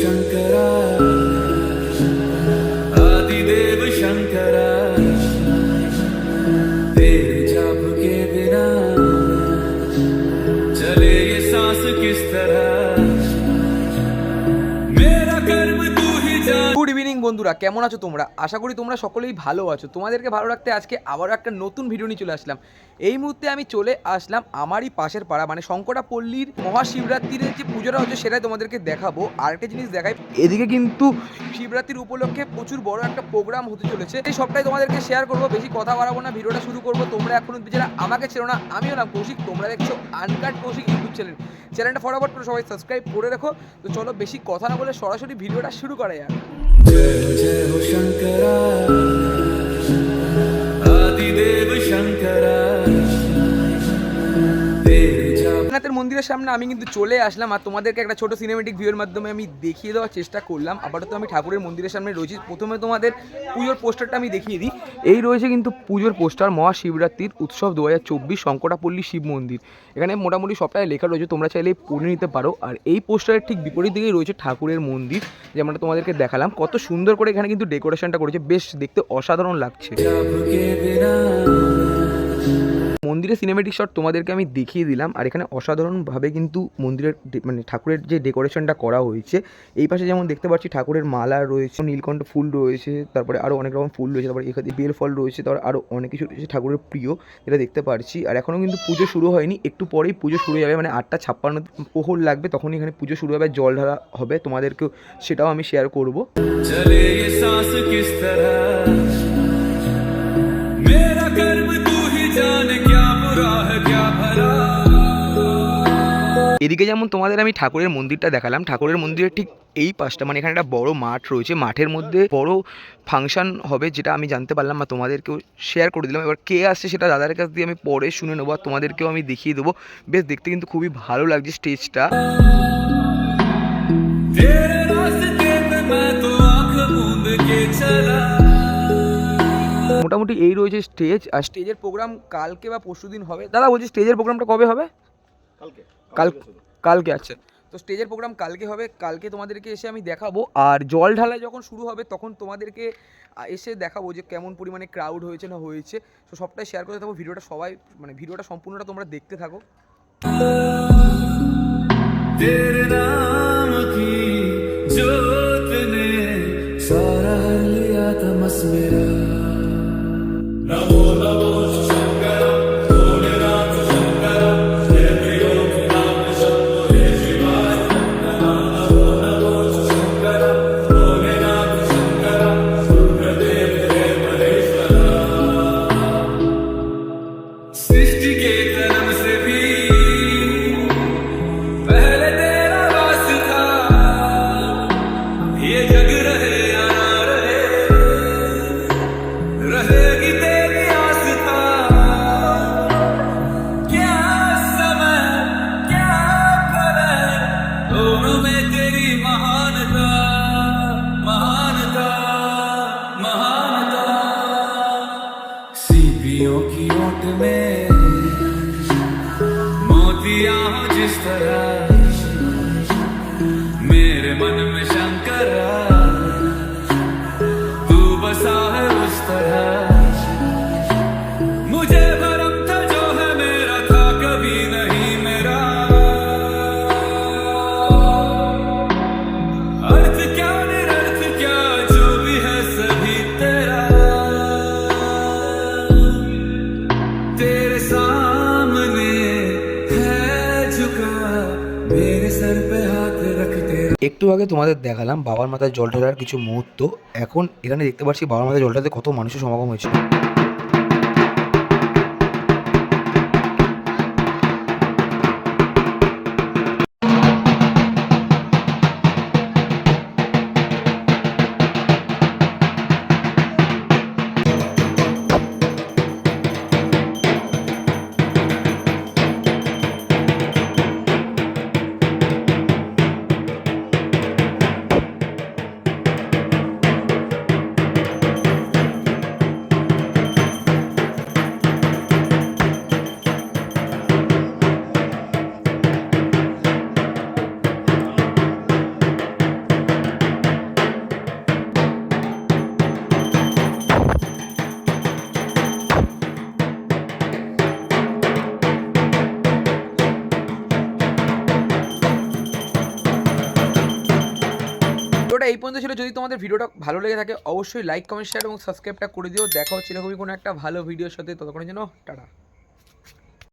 Shankara বন্ধুরা, কেমন আছো তোমরা? আশা করি তোমরা সকলেই ভালো আছো। তোমাদেরকে ভালো রাখতে আজকে আবারও একটা নতুন ভিডিও নিয়ে চলে আসলাম। এই মুহূর্তে আমি চলে আসলাম আমারই পাশের পাড়া মানে শঙ্করা পল্লীর মহাশিবরাত্রির যে পুজোটা হচ্ছে সেটাই তোমাদেরকে দেখাবো। আরেকটা জিনিস দেখাই, এদিকে কিন্তু শিবরাত্রির উপলক্ষে প্রচুর বড় একটা প্রোগ্রাম হতে চলেছে। এই সবটাই তোমাদেরকে শেয়ার করব, বেশি কথা বাড়াবো না, ভিডিওটা শুরু করব। তোমরা এখন যারা আমাকে ছিল না আমি হলাম কৌশিক, তোমরা দেখছ আনকাট কৌশিক ইউটিউব চ্যানেল চ্যানেলটা ফটাফট করে সবাই সাবস্ক্রাইব করে রাখো। তো চলো বেশি কথা না বলে সরাসরি ভিডিওটা শুরু করা যাক। तुझे हो शंकरा. জগন্নাথের মন্দিরের সামনে আমি কিন্তু চলে আসলাম আর তোমাদেরকে একটা ছোটো সিনেমেটিক ভিউর মাধ্যমে আমি দেখিয়ে দেওয়ার চেষ্টা করলাম। আপাতত আমি ঠাকুরের মন্দিরের সামনে রয়েছি। প্রথমে তোমাদের পুজোর পোস্টারটা আমি দেখিয়ে দিই। এই রয়েছে কিন্তু পুজোর পোস্টার, মহাশিবরাত্রির উৎসব দু হাজার চব্বিশ শঙ্করাপল্লী শিব মন্দির। এখানে মোটামুটি সবটাই লেখা রয়েছে, তোমরা চাইলে পড়ে নিতে পারো। আর এই পোস্টারের ঠিক বিপরীত দিকেই রয়েছে ঠাকুরের মন্দির যে আমরা তোমাদেরকে দেখালাম। কত সুন্দর করে এখানে কিন্তু ডেকোরেশনটা করেছে, বেশ দেখতে অসাধারণ লাগছে। মন্দিরের সিনেমেটিক শট তোমাদেরকে আমি দেখিয়ে দিলাম আর এখানে অসাধারণভাবে কিন্তু মন্দিরের ডে- মানে ঠাকুরের যে ডেকোরেশনটা করা হয়েছে এই পাশে যেমন দেখতে পাচ্ছি ঠাকুরের মালা রয়েছে নীলকণ্ঠ ফুল রয়েছে তারপরে আরও অনেক রকম ফুল রয়েছে তারপরে এখানে বেল ফল রয়েছে তারপর আরও অনেক কিছু রয়েছে ঠাকুরের প্রিয় যেটা দেখতে পারছি আর এখনও কিন্তু পুজো শুরু হয়নি একটু পরেই পুজো শুরু হয়ে যাবে মানে আটটা ছাপ্পান্ন প্রহর লাগবে তখনই এখানে পুজো শুরু হবে জল ঢালা হবে তোমাদেরকেও সেটাও আমি শেয়ার করবো चले ये सांस किस तरह मेरा कर्म এদিকে যেমন তোমাদের আমি ঠাকুরের মন্দিরটা দেখালাম ঠাকুরের মন্দিরের ঠিক এই পাশটা মানে এখানে একটা বড় মাঠ রয়েছে মাঠের মধ্যে বড় ফাংশন হবে যেটা আমি জানতে পারলাম বা তোমাদেরকেও শেয়ার করে দিলাম এবার কে আসছে সেটা দাদার কাছ দিয়ে আমি পরে শুনে নেবো আর তোমাদেরকেও আমি দেখিয়ে দেবো বেশ দেখতে কিন্তু খুবই ভালো লাগছে স্টেজটা तेरे रास्ते पे मैं तो आंख मूंद के चला মোটামুটি এই রয়েছে স্টেজ আর স্টেজের প্রোগ্রাম কালকে বা পরশু দিন হবে। দাদা বলছি স্টেজের প্রোগ্রামটা কবে হবে? কালকে। কাল কালকে আচ্ছা। তো স্টেজের প্রোগ্রাম কালকে হবে। কালকে তোমাদেরকে এসে আমি দেখাবো। আর জল ঢালাই যখন শুরু হবে তখন তোমাদেরকে এসে দেখাবো যে কেমন পরিমাণে ক্রাউড হয়েছে না হয়েছে। তো সবটাই শেয়ার করতে থাকব ভিডিওটা সবাই মানে ভিডিওটা সম্পূর্ণটা তোমরা দেখতে থাকো। में। मोतिया जिस तरह একটু আগে তোমাদের দেখালাম বাবার মাথায় জল ঢালার কিছু মুহূর্ত। এখন এখানে দেখতে পাচ্ছি বাবার মাথায় জল ঢালতে কত মানুষের সমাগম হয়েছিল ভিডিওটা এই পর্যন্ত ছিল। যদি তোমাদের ভিডিওটা ভালো লেগে থাকে, অবশ্যই লাইক কমেন্ট শেয়ার এবং সাবস্ক্রাইবটা করে দিও। দেখা হচ্ছে এরকমই কোনো একটা ভালো ভিডিওর সাথে। ততক্ষণের জন্য, টাটা।